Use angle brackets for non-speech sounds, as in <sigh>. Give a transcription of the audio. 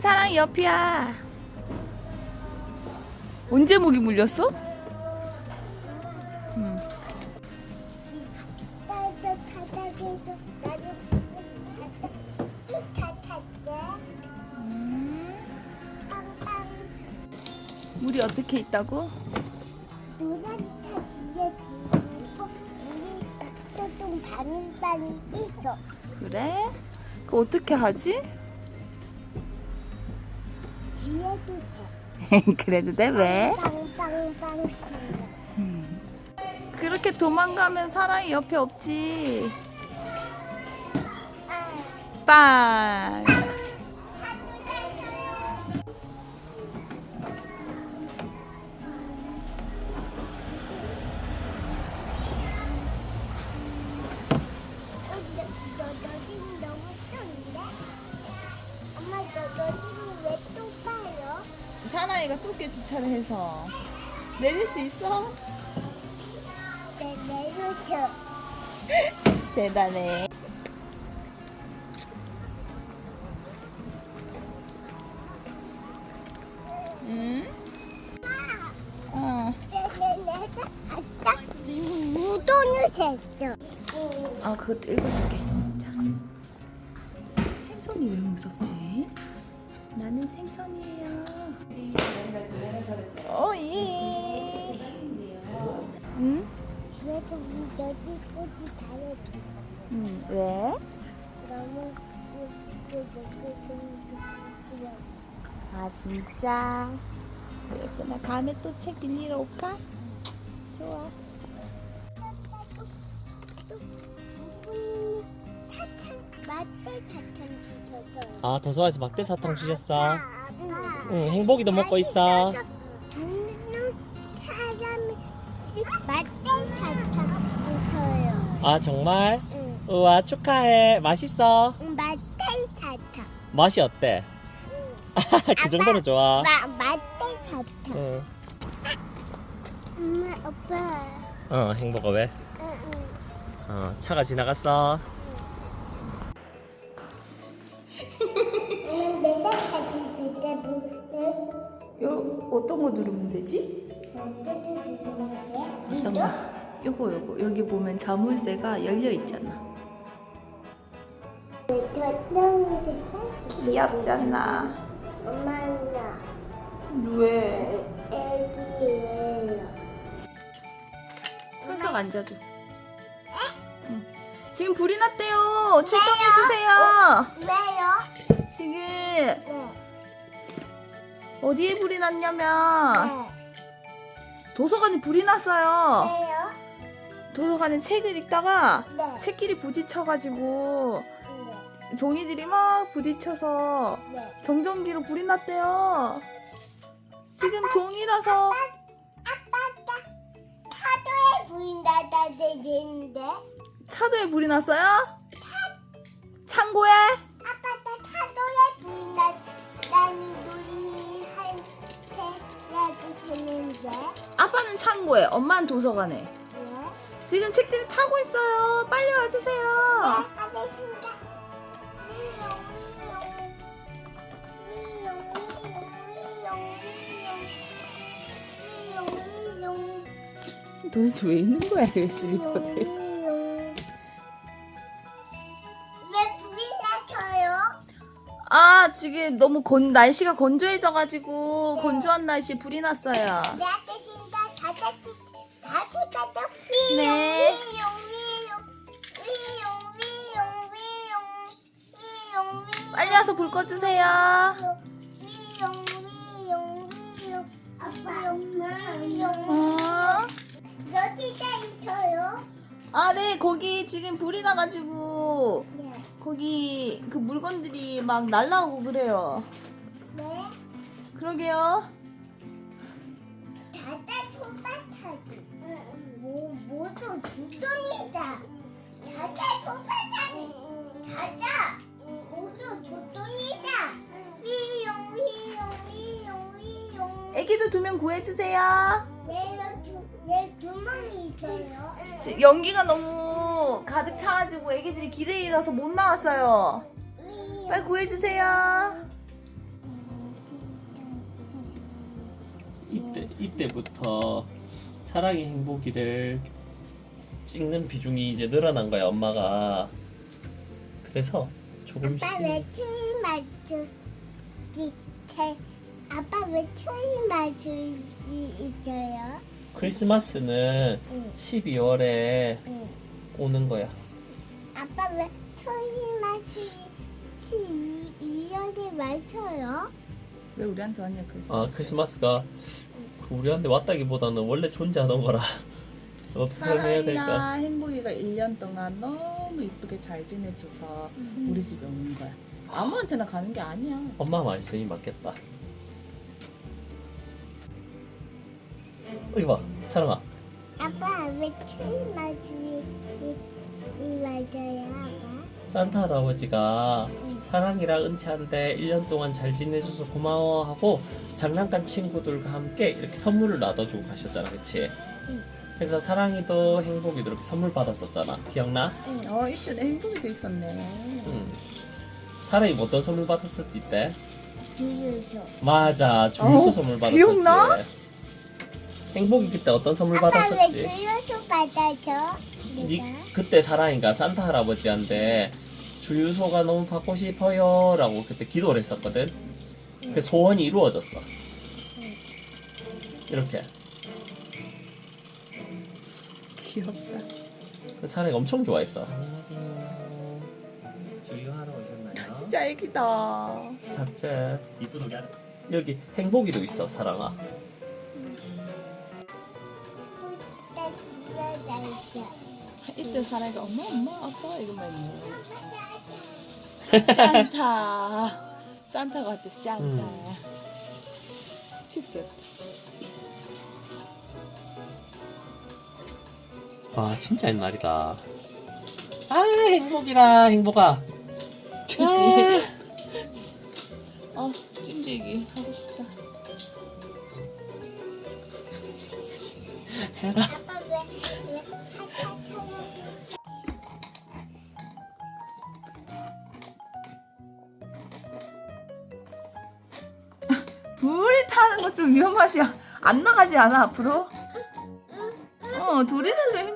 사랑이 옆이야. 언제 목이 물렸어? 음. 빵빵 물이 어떻게 있다고? 그래? 그 어떻게 하지? 뒤에도 돼. <laughs> 그래도 돼 왜? 빵빵빵 음. 그렇게 도망가면 사랑이 옆에 없지. 빵. 사랑이가 좁게 주차를 해서 내릴 수 있어? 내 내려줘. <laughs> 대단해. 응? 어. 아까 우동을 샀어. 아 그것도 읽어줄게. 자. 생선이 왜 무섭지? 나는 생선이에요. 어 예. 응? 그래도 우리 너지 꼬지 잘했지. 응 왜? 너무 아 진짜. 그랬구나. 다음에 또 책 빌리러 올까? 좋아. 아 도서관에서 막대 사탕 주셨어. 응. 응 행복이도 먹고 있어. 사람이 사탕. 아 정말? 응. 우와 축하해. 맛있어. 맛대 사탕. 맛이 어때? <laughs> 그 정도로 좋아. 마 맛대 사탕. 응. 엄마 오빠. 어 행복아 왜? 응 응. 어 차가 지나갔어. 어떤 거 누르면 되지? 어떤 거? 요거 요거 여기 보면 자물쇠가 열려 있잖아. 귀엽잖아. 엄마나 왜? 애기예요. 현석 앉아줘. 응. 지금 불이 났대요. 출동해 주세요. 왜요? 지금 네. 어디에 불이 났냐면 네. 도서관에 불이 났어요. 왜요? 도서관에 책을 읽다가 네. 책끼리 부딪혀가지고 네. 종이들이 막 부딪혀서 네. 정전기로 불이 났대요. 지금 종이라서 아빠가 파도에 보인다다 되는데 차도에 불이 났어요? 창고에? 아빠가 파도에 보인다 나는 아빠는 창고에, 엄마는 도서관에. 네. 지금 책들이 타고 있어요. 빨리 와주세요. 도대체 왜 있는 거야, 이 슬리퍼들? 지금 너무 건, 날씨가 건조해져가지고 건조한 날씨에 불이 났어요. 네, 알겠습니다. 다다치, 다다다다. 네. 미용, 미용, 미용, 미용, 미용, 미용, 미용. 빨리 와서 불 꺼주세요. 미용 미용 미용 아빠 미용 어? 여기가 있어요? 아, 네, 거기 지금 불이 나가지고 네. 거기 그 물건들이 막 날라오고 그래요. 네. 그러게요. 다다 소바타지. 뭐 모두 주돈이다. 다다 소바타지. 다다 모두 주돈이다. 미용 미용 미용 미용. 애기도 두 명 구해주세요. 내가 두 내 주머니 있어요. 연기가 너무 가득 차가지고 애기들이 길을 잃어서 못 나왔어요. 빨리 구해주세요. 이때 이때부터 사랑의 행복이를 찍는 비중이 이제 늘어난 거야 엄마가. 그래서 조금씩 아빠 왜 틀린 말 주지? 아빠 왜 틀린 말 주지 있어요? 크리스마스는 응. 12월에 응. 오는 거야. 아빠 왜 맞추지 이열에 맞춰요? 왜 우리한테 왔냐 그래서. 아 크리스마스가 그 우리한테 왔다기보다는 원래 존재하던 거라 <laughs> 어떻게 설명해야 될까? 사랑이랑 행복이가 1년 동안 너무 이쁘게 잘 지내줘서 우리 집에 오는 거야. 아무한테나 가는 게 아니야. 엄마 말씀이 맞겠다. 여기 봐, 사랑아. 아빠 왜 트림 맞추지 이 맞아요 아빠? 산타 할아버지가 사랑이랑 은채한테 1년 동안 잘 지내줘서 고마워 하고 장난감 친구들과 함께 이렇게 선물을 놔둬주고 가셨잖아, 그치? 응. 그래서 사랑이도 행복이도 이렇게 선물 받았었잖아. 기억나? 어 이때 행복이도 있었네. 응. 사랑이 뭐 어떤 선물 받았었지 이때? 주유소 맞아, 주유소 어우, 선물 받았었지. 기억나? 행복이 그때 어떤 선물 아빠 왜 받았었지? 주유소 받아줘? 니, 내가? 그때 사랑이가 산타 할아버지한테 주유소가 너무 받고 싶어요 라고 그때 기도를 했었거든 그 소원이 이루어졌어 이렇게 귀엽다. 그 사랑이 엄청 좋아했어 안녕하세요 주유하러 오셨나요? 진짜 애기다. 작제 여기 행복이도 있어 사랑아 이때 사랑이가 엄마 엄마 아빠 이것만 있네. <laughs> 산타. 산타가 왔대 산타. 음. 춥게. 와 진짜 옛날이다 아 행복이다 행복아 드디어. 어 찜질기 하고 싶다. 아빠 왜 왜 둘이 타는 거 좀 위험하지 안 나가지 않아 앞으로? 어 둘이는 좀.